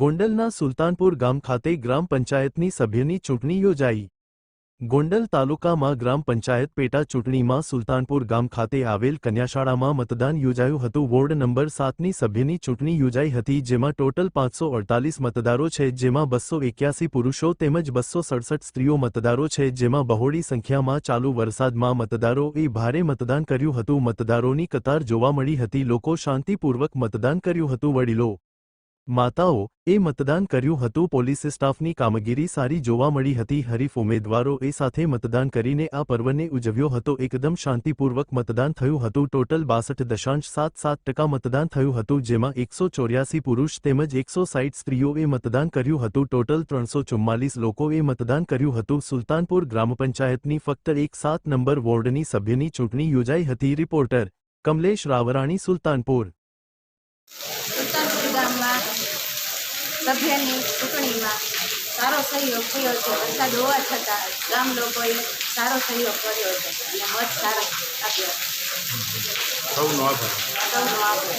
ગોંડલના સુલતાનપુર ગામ ખાતે ગ્રામ પંચાયતની સભ્યની ચૂંટણી યોજાઈ. ગોંડલ તાલુકામાં ગ્રામ પંચાયત પેટા ચૂંટણીમાં સુલતાનપુર ગામ ખાતે આવેલ કન્યાશાળામાં મતદાન યોજાયું હતું. વોર્ડ નંબર સાતની સભ્યની ચૂંટણી યોજાઈ હતી, જેમાં ટોટલ પાંચસો અડતાલીસ મતદારો છે, જેમાં બસો એક્યાસી પુરુષો તેમજ બસો સડસઠ સ્ત્રીઓ મતદારો છે, જેમાં બહોળી સંખ્યામાં ચાલુ વરસાદમાં મતદારોએ ભારે મતદાન કર્યું હતું. મતદારોની કતાર જોવા મળી હતી. લોકો શાંતિપૂર્વક મતદાન કર્યું હતું. વડીલો માતાઓ, એ મતદાન કર્યું હતું. પોલીસ સ્ટાફની કામગીરી સારી જોવા મળી હતી. હરીફ ઉમેદવારો એ સાથે મતદાન કરીને આ પર્વને ઉજવ્યો હતો. એકદમ શાંતિપૂર્વક મતદાન થયું હતું. ટોટલ બાસઠ દશાંશ સાત સાત ટકા મતદાન થયું હતું, જેમાં એકસો ચોર્યાસી પુરુષ તેમજ એકસો સાઈઠ સ્ત્રીઓએ મતદાન કર્યું હતું. ટોટલ ત્રણસો ચુમ્માલીસ લોકોએ મતદાન કર્યું હતું. સુલતાનપુર ગ્રામ પંચાયતની ફક્ત એક સાત નંબર વોર્ડની સભ્યની ચૂંટણી યોજાઈ હતી. રિપોર્ટર કમલેશ રાવરાણી, સુલતાનપુર. ગામમાં સભ્યની ચૂંટણીમાં સારો સહયોગ થયો છે. વરસાદ હોવા છતાં ગામ લોકોએ સારો સહયોગ કર્યો છે અને મત સારો આપ્યો સૌનો આભાર. સૌનો આભાર.